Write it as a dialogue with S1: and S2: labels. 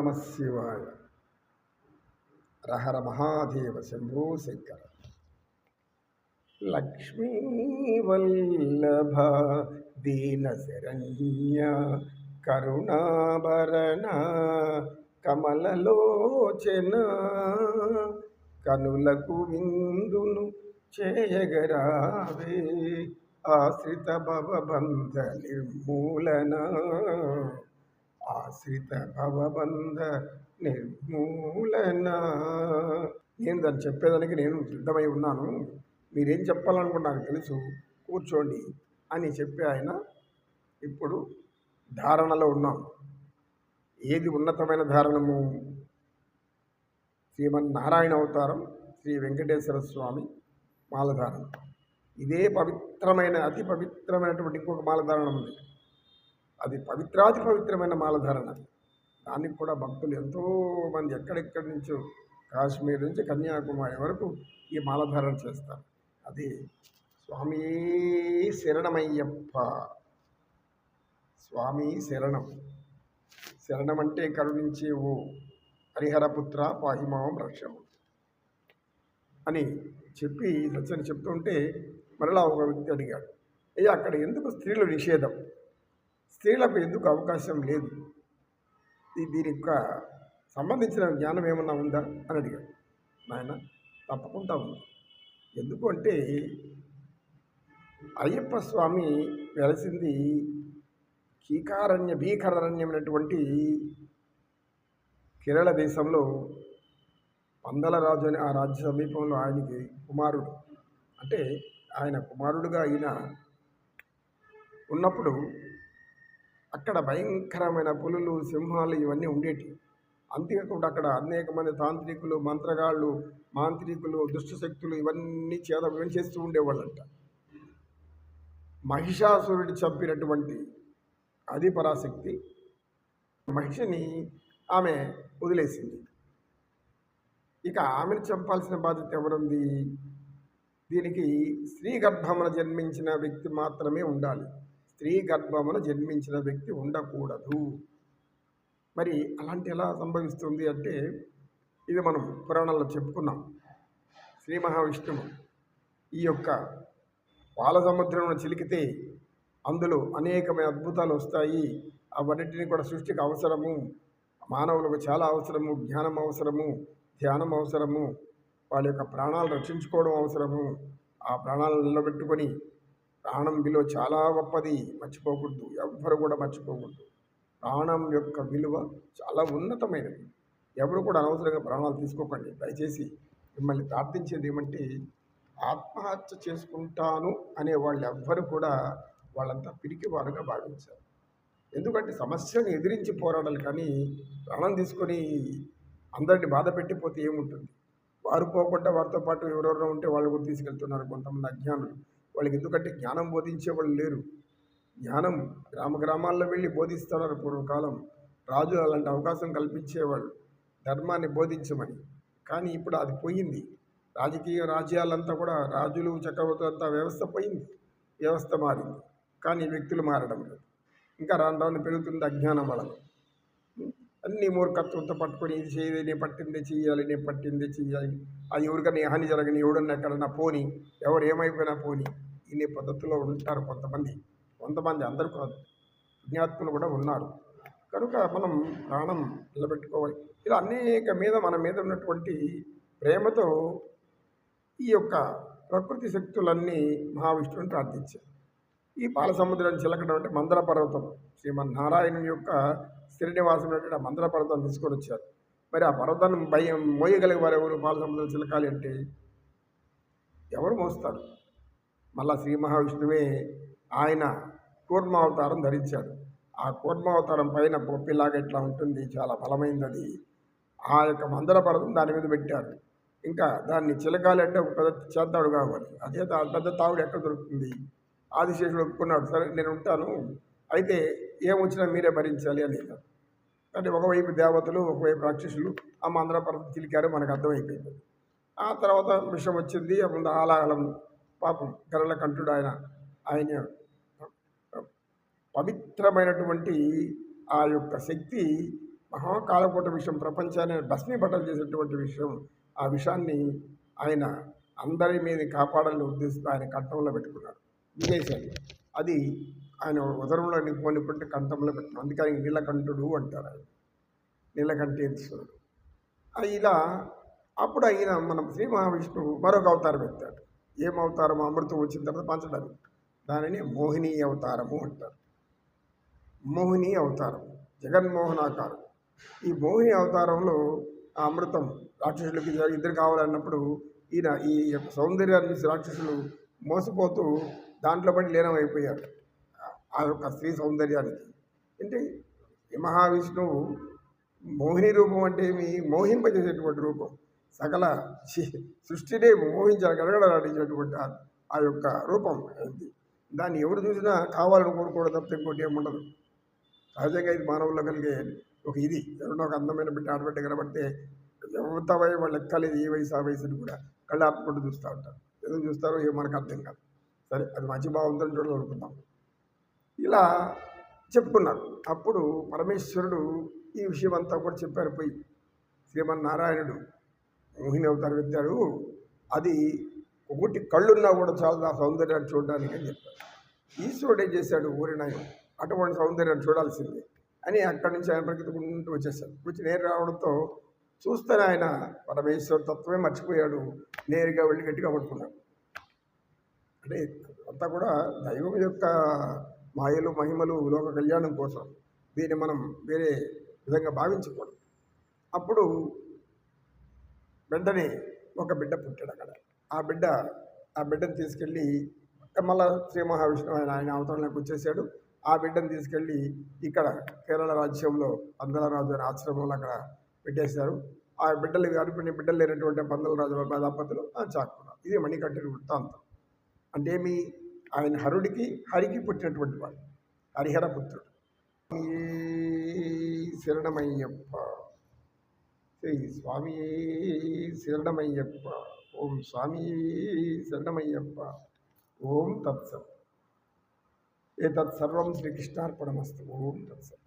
S1: నమ శివాయ. రహర మహాదేవ శంభో శంకర. లక్ష్మీవల్లభ దీన శరణ్య కరుణాభరణ కమలలోచన కనులకు విందును చేయగరావే ఆశ్రిత భవబంధ నిర్మూలన ఆశ్రిత భవబంధ నిర్మూలన. నేను దాన్ని చెప్పేదానికి నేను సిద్ధమై ఉన్నాను. మీరేం చెప్పాలనుకున్నాను తెలుసు. కూర్చోండి అని చెప్పి ఆయన ఇప్పుడు ధారణలో ఉన్నాం. ఏది ఉన్నతమైన ధారణము? శ్రీమన్నారాయణ అవతారం శ్రీ వెంకటేశ్వర స్వామి మాలధారణ ఇదే పవిత్రమైన అతి పవిత్రమైనటువంటి ఇంకొక మాలధారణ ఉంది. అది పవిత్రాతి పవిత్రమైన మాలధారణ. దానికి కూడా భక్తులు ఎంతోమంది ఎక్కడెక్కడి నుంచో కాశ్మీర్ నుంచి కన్యాకుమారి వరకు ఈ మాలధారణ చేస్తారు. అది స్వామి శరణమయ్యప్ప. స్వామి శరణం. శరణం అంటే కరుణించే ఓ హరిహరపుత్ర పాహిమావం రక్షము అని చెప్పి సత్యని చెప్తుంటే మరలా ఒక వ్యక్తి అడిగాడు అయ్యా అక్కడ ఎందుకు స్త్రీల నిషేధం? స్త్రీలకు ఎందుకు అవకాశం లేదు? దీని యొక్క సంబంధించిన జ్ఞానం ఏమన్నా ఉందా? అని అడిగాడు నాయన తప్పకుండా ఉంది. ఎందుకు అంటే అయ్యప్ప స్వామి వెలసింది కీకారణ్య భీకరణ్యమైనటువంటి కేరళ దేశంలో పందల రాజు అని ఆ రాజ్య సమీపంలో ఆయనకి కుమారుడు. అంటే ఆయన కుమారుడుగా ఆయన ఉన్నప్పుడు అక్కడ భయంకరమైన పులులు సింహాలు ఇవన్నీ ఉండేటి. అంతేకాకుండా అక్కడ అనేక మంది తాంత్రికులు మంత్రగాళ్ళు మాంత్రికులు దుష్టశక్తులు ఇవన్నీ చేత చేస్తూ ఉండేవాళ్ళంట. మహిషాసురుడు చంపినటువంటి అది పరాశక్తి. మహిషిని ఆమె వదిలేసింది. ఇక ఆమెను చంపాల్సిన బాధ్యత ఎవరుంది? దీనికి స్త్రీ గర్భమున జన్మించిన వ్యక్తి మాత్రమే ఉండాలి. స్త్రీ గర్భమున జన్మించిన వ్యక్తి ఉండకూడదు. మరి అలాంటి ఎలా సంభవిస్తుంది అంటే ఇది మనం పురాణాల్లో చెప్పుకున్నాం. శ్రీ మహావిష్ణువు ఈ యొక్క పాల చిలికితే అందులో అనేకమైన అద్భుతాలు వస్తాయి. అవన్నిటిని కూడా సృష్టికి అవసరము. మానవులకు చాలా అవసరము జ్ఞానం అవసరము ధ్యానం అవసరము వాళ్ళ యొక్క ప్రాణాలు రక్షించుకోవడం అవసరము. ఆ ప్రాణాలను నిలబెట్టుకొని ప్రాణం విలువ చాలా గొప్పది మర్చిపోకూడదు. ఎవ్వరు కూడా మర్చిపోకూడదు. ప్రాణం యొక్క విలువ చాలా ఉన్నతమైనది. ఎవరు కూడా అనవసరంగా ప్రాణాలు తీసుకోకండి. దయచేసి మిమ్మల్ని ప్రార్థించేది ఏమంటే ఆత్మహత్య చేసుకుంటాను అనే వాళ్ళు ఎవ్వరు కూడా వాళ్ళంతా పిరికివారుగా భావించారు. ఎందుకంటే సమస్యను ఎదిరించి పోరాడాలి కానీ ప్రాణం తీసుకొని అందరిని బాధ పెట్టిపోతే ఏముంటుంది? వారు పోకుండా వారితో పాటు ఎవరెవరో ఉంటే వాళ్ళు కూడా తీసుకెళ్తున్నారు కొంతమంది అజ్ఞానులు. వాళ్ళకి ఎందుకంటే జ్ఞానం బోధించే వాళ్ళు లేరు. జ్ఞానం గ్రామ గ్రామాల్లో వెళ్ళి బోధిస్తున్నారు పూర్వకాలం. రాజు అలాంటి అవకాశం కల్పించేవాళ్ళు ధర్మాన్ని బోధించమని. కానీ ఇప్పుడు అది పోయింది. రాజకీయ రాజ్యాలంతా కూడా రాజులు చక్రవర్తులు అంతా వ్యవస్థ పోయింది. వ్యవస్థ మారింది. కానీ వ్యక్తులు మారడం లేదు. ఇంకా రాను రాను పెరుగుతుంది అజ్ఞానం వలన. అన్ని మూర్ఖత్వంతో పట్టుకొని ఇది చేయదు నేను పట్టిందే చెయ్యాలి నేను పట్టిందే చెయ్యాలి. అది ఎవరికైనా హాని జరగని ఎవడన్నా ఎక్కడన్నా పోని ఎవరు ఏమైపోయినా పోని ఇన్ని పద్ధతిలో ఉంటారు కొంతమంది. కొంతమంది అందరూ కాదు. పుణ్యాత్ములు కూడా ఉన్నారు. కనుక మనం ప్రాణం నిలబెట్టుకోవాలి. ఇలా అనేక మీద మన మీద ఉన్నటువంటి ప్రేమతో ఈ యొక్క ప్రకృతి శక్తులన్నీ మహావిష్ణువుని ప్రార్థించారు. ఈ బాలసముద్రం చిలకడం అంటే మందర పర్వతం శ్రీమన్నారాయణుని యొక్క శ్రీనివాసమైనటువంటి ఆ మందర పర్వతాన్ని తీసుకొని వచ్చారు. మరి ఆ పర్వతాన్ని భయం మోయగలిగే వారు ఎవరు? బాలసముద్రం చిలకాలి అంటే ఎవరు మోస్తారు? మళ్ళా శ్రీ మహావిష్ణువే ఆయన కూర్మావతారం ధరించాడు. ఆ కూర్మావతారం పైన పొప్పిలాగా ఇట్లా ఉంటుంది. చాలా బలమైనది అది ఆ యొక్క మందర పర్వతం దాని మీద పెట్టారు. ఇంకా దాన్ని చిలకాలి అంటే ఒక పెద్ద చేద్దాడు కావాలి అదే పెద్ద తావుడు ఎక్కడ దొరుకుతుంది? ఆదిశేషుడు ఒప్పుకున్నాడు సరే నేను ఉంటాను అయితే ఏమొచ్చినా మీరే భరించాలి అని అంటే ఒకవైపు దేవతలు ఒకవైపు రాక్షసులు ఆ మందర పర్వతం చిలికారు మనకు అర్థమైపోయింది. ఆ తర్వాత విషయం వచ్చింది అప్పుడు ఆలాహలం పాపం గరళ కంఠుడు ఆయన ఆయన పవిత్రమైనటువంటి ఆ యొక్క శక్తి మహాకాలకూట విషయం ప్రపంచాన్ని భస్మీపటం చేసేటువంటి విషయం ఆ విషయాన్ని ఆయన అందరి మీద కాపాడాలని ఉద్దేశిస్తూ ఆయన కట్టంలో పెట్టుకున్నాడు విజయశాలి అది ఆయన ఉదరంలో నింపుకొని కంఠంలో పెట్టడం అందుకే ఆయన నీలకంఠుడు అంటారు ఆయన. నీలకంఠేశ్వరుడు ఇలా అప్పుడు అయిన మనం శ్రీ మహావిష్ణువు మరొక అవతారం ఎత్తాడు. ఏం అవతారం అమృతం వచ్చిన తర్వాత పంచడానికి దానిని మోహిని అవతారము అంటారు. మోహిని అవతారం జగన్మోహనాకారం. ఈ మోహిని అవతారంలో ఆ అమృతం రాక్షసులకి ఇద్దరు కావాలన్నప్పుడు ఈయన ఈ యొక్క సౌందర్యాన్ని రాక్షసులు మోసపోతూ దాంట్లో పడి లీనమైపోయారు ఆ యొక్క స్త్రీ సౌందర్యానికి. అంటే ఈ మహావిష్ణువు మోహిని రూపం అంటే ఏమి? మోహింపజేసేటువంటి రూపం. సకల సృష్టినే మోహించాలి గడగడలాడించేటువంటి ఆ- ఆ యొక్క రూపం అయింది దాన్ని ఎవరు చూసినా కావాలని కోరుకోవడం తప్ప ఇంకోటి ఏముండదు సహజంగా ఇది మానవుల్లో కలిగే ఒక ఇది. ఎవరినో ఒక అందమైన బిడ్డ ఆడబిడ్డ కనబడితే ఎంత వయ వాళ్ళు ఎక్కలేదు ఏ వయసు? ఆ వయసుని కూడా కళ్ళు చూస్తూ ఉంటారు. ఎందుకు చూస్తారో ఏ మనకు అర్థం కాదు. సరే అది మంచి బాగుందని చూడాలనుకుందాం ఇలా చెప్పుకున్నారు. అప్పుడు పరమేశ్వరుడు ఈ విషయం అంతా కూడా చెప్పారు పోయి. శ్రీమన్నారాయణుడు మోహిని అవతారం ఎత్తాడు. అది ఒకటి కళ్ళున్నా కూడా చాలా ఆ సౌందర్యాన్ని చూడడానికి అని చెప్పారు. ఈశ్వరుడు ఏం చేశాడు? ఊరినాయన అటువంటి సౌందర్యాన్ని చూడాల్సిందే అని అక్కడి నుంచి ఆయన ప్రకృతికుంటూ వచ్చేసాడు వచ్చి నేరు రావడంతో చూస్తేనే ఆయన పరమేశ్వర తత్వమే మర్చిపోయాడు. నేరుగా వెళ్ళి గట్టిగా పట్టుకున్నాడు అంటే అంతా కూడా దైవం యొక్క మాయలు మహిమలు లోక కళ్యాణం కోసం దీన్ని మనం వేరే విధంగా భావించకూడదు. అప్పుడు వెంటనే ఒక బిడ్డ పుట్టాడు అక్కడ. ఆ బిడ్డ ఆ బిడ్డను తీసుకెళ్ళి మళ్ళా శ్రీ మహావిష్ణువు ఆయన ఆయన అవతరణలోకి వచ్చేసాడు. ఆ బిడ్డను తీసుకెళ్ళి ఇక్కడ కేరళ రాజ్యంలో పందలరాజు అనే ఆశ్రమంలో అక్కడ పెట్టేశారు. ఆ బిడ్డలు గర్భిణి బిడ్డలు లేనటువంటి పందలరాజు దంపతులు చాకున్నారు ఇది మణికంఠుడి వృత్తాంతం. అంటే ఏమి ఆయన హరుడికి హరికి పుట్టినటువంటి వాడు హరిహర పుత్రుడు. ఈ శరణమయ్యప్ప. శ్రీ స్వామి శరణమయ్యప్ప. ఓం స్వామి శరణమయ్యప్ప. ఓం తత్సం. ఏ తత్సర్వం శ్రీకృష్ణార్పణమస్తు ఓం తత్సం.